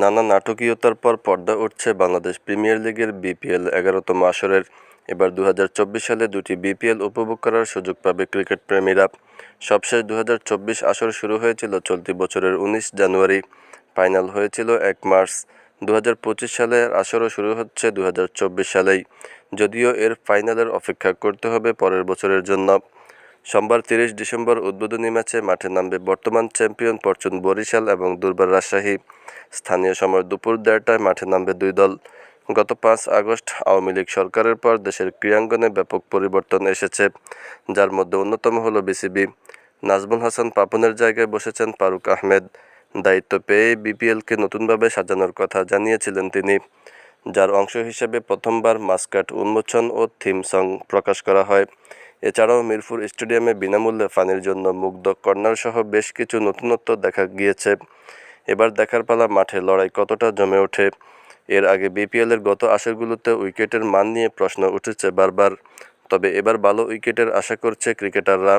নানা নাটকীয়তার পর পর্দা উঠছে বাংলাদেশ প্রিমিয়ার লিগের বিপিএল এগারোতম আসরের। এবার দু হাজার চব্বিশ সালে দুটি বিপিএল উপভোগ করার সুযোগ পাবে ক্রিকেট প্রেমীরা। সবশেষ দু হাজার চব্বিশ আসর শুরু হয়েছিল চলতি বছরের উনিশ জানুয়ারি। ফাইনাল হয়েছিল এক মার্চ। দু হাজার পঁচিশ সালের আসরও শুরু হচ্ছে দু হাজার চব্বিশ সালেই। যদিও এর ফাইনালের অপেক্ষা করতে হবে পরের বছরের জন্য। সোমবার তিরিশ ডিসেম্বর উদ্বোধনী ম্যাচে মাঠে নামবে বর্তমান চ্যাম্পিয়ন পরচুন বরিশাল এবং দুর্বার রাজশাহী। স্থানীয় সময় দুপুর দেড়টায় মাঠে নামবে দুই দল। গত পাঁচ আগস্ট আওয়ামী লীগ সরকারের পর দেশের ক্রীড়াঙ্গনে ব্যাপক পরিবর্তন এসেছে, যার মধ্যে অন্যতম হলো বিসিবি। নাজমুল হাসান পাপনের জায়গায় বসেছেন ফারুক আহমেদ। দায়িত্ব পেয়ে বিপিএলকে নতুনভাবে সাজানোর কথা জানিয়েছিলেন তিনি, যার অংশ হিসেবে প্রথমবার মাস্কাট উন্মোচন ও থিম সং প্রকাশ করা হয়। এছাড়াও মিরপুর স্টেডিয়ামে বিনামূল্যে পানির জন্য মুগ্ধ কর্নার সহ বেশ কিছু নতুনত্ব দেখা গিয়েছে। এবার দেখার পালা মাঠে লড়াই কতটা জমে ওঠে, এর আগে বিপিএলের গত আসরগুলোতে উইকেটের মান নিয়ে প্রশ্ন উঠেছে বারবার, তবে এবার ভালো উইকেটের আশা করছে ক্রিকেটাররা।